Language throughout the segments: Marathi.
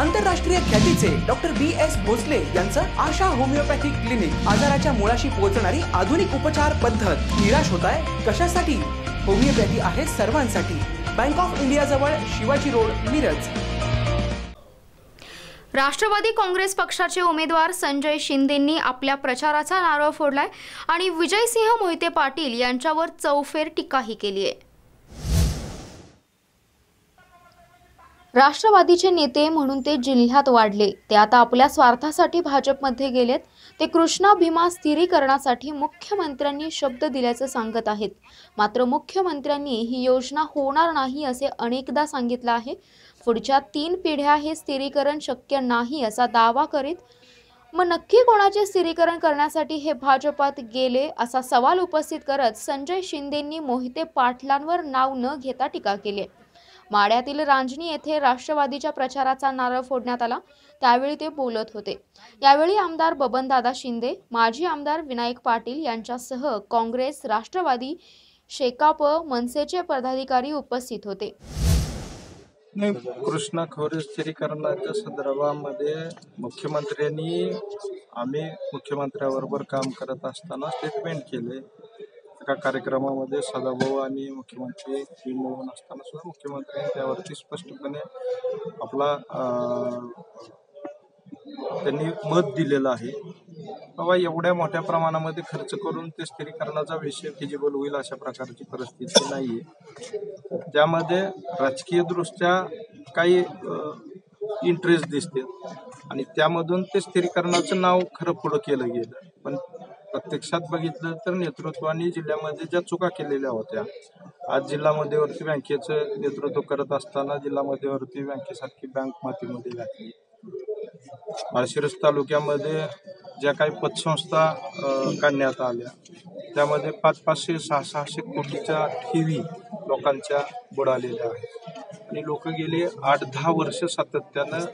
आंतरराष्ट्रीय ख्यातीचे डॉक्टर बी एस भोसले यांचं आशा होमिओपॅथिक क्लिनिक आजाराच्या मुळाशी पोहोचणारी आधुनिक उपचार पद्धत. निराश होत आहे कशासाठी? होमिओपॅथी आहे सर्वांसाठी. बँक ऑफ इंडिया जवळ शिवाजी रोड मिरज. राष्ट्रवादी काँग्रेस पक्षाचे उमेदवार संजय शिंदेंनी आपल्या प्रचाराचा नारळ फोडलाय आणि विजयसिंह मोहिते पाटील यांच्यावर चौफेर टीकाही केली आहे राष्ट्रवादीचे नेते म्हणून ते जिल्ह्यात वाढले. ते आता आपल्या स्वार्थासाठी भाजपमध्ये गेलेत. ते कृष्णा भीमा स्थिरीकरणासाठी मुख्यमंत्र्यांनी शब्द दिल्याचं सांगत आहेत. मात्र मुख्यमंत्र्यांनी ही योजना होणार नाही असे अनेकदा सांगितलं आहे. पुढच्या तीन पिढ्या हे स्थिरीकरण शक्य नाही असा दावा करीत मग नक्की कोणाचे स्थिरीकरण करण्यासाठी हे भाजपात गेले असा सवाल उपस्थित करत संजय शिंदेंनी मोहिते पाटलांवर नाव न घेता टीका केली आहे. माड्यातील रांजणी येथे राष्ट्रवादीच्या प्रचाराचा नारळ फोडण्यात आला. त्यावेळी ते बोलत होते. यावेळी आमदार बबनदादा शिंदे माजी आमदार विनायक पाटील यांच्यासह काँग्रेस राष्ट्रवादी शेकाप मनसेचे पदाधिकारी उपस्थित होते. कृष्णा खोरे स्थिरीकरणाच्या संदर्भामध्ये मुख्यमंत्र्यांनी आम्ही मुख्यमंत्र्याबरोबर काम करत असताना स्टेटमेंट केले. एका कार्यक्रमामध्ये सदाभाऊ आणि मुख्यमंत्री हे मिळून असताना सुद्धा मुख्यमंत्र्यांनी त्यावरती स्पष्टपणे आपला त्यांनी मत दिलेलं आहे. बाबा एवढ्या मोठ्या प्रमाणामध्ये खर्च करून ते स्थिरीकरणाचा विषय फिजिबल होईल अशा प्रकारची परिस्थिती नाही आहे ज्यामध्ये राजकीयदृष्ट्या काही इंटरेस्ट दिसते आणि त्यामधून ते स्थिरीकरणाचं नाव खरं पुढं केलं गेलं. पण प्रत्यक्षात बघितलं तर नेतृत्वाने जिल्ह्यामध्ये ज्या चुका केलेल्या होत्या आज जिल्हा मध्यवर्ती बँकेचं नेतृत्व करत असताना जिल्हा मध्यवर्ती बँकेसारखी बँक मातीमध्ये घातली. माळशिरस तालुक्यामध्ये ज्या काही पतसंस्था काढण्यात आल्या त्यामध्ये पाच पाचशे सहा सहाशे कोटीच्या ठेवी लोकांच्या बुडालेल्या आहेत. आणि लोक गेले आठ दहा वर्ष सातत्यानं.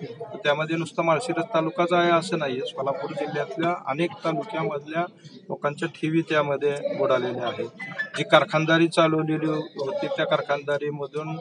त्यामध्ये नुसतं माळशिरस तालुकाच आहे असं नाही आहे सोलापूर जिल्ह्यातल्या अनेक तालुक्यामधल्या लोकांच्या ठेवी त्यामध्ये बुडालेल्या आहेत. जी कारखानदारी चालवलेली होती त्या कारखानदारीमधून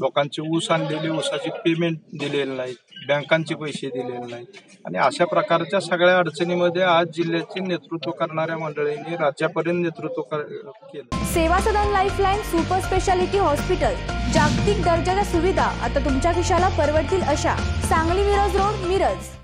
लोकांचे ऊस आणलेले ऊसाची पेमेंट दिलेले नाहीत. बँकांचे पैसे दिलेले नाहीत. आणि अशा प्रकारच्या सगळ्या अडचणीमध्ये आज जिल्ह्याचे नेतृत्व करणाऱ्या मंडळींनी राज्यापर्यंत नेतृत्व केलं. सेवा सदन लाईफलाईन सुपर स्पेशालिटी हॉस्पिटल जागतिक दर्जाच्या सुविधा आता तुमच्या खिशाला परवडतील अशा सांगली मिरज रोड मिरज.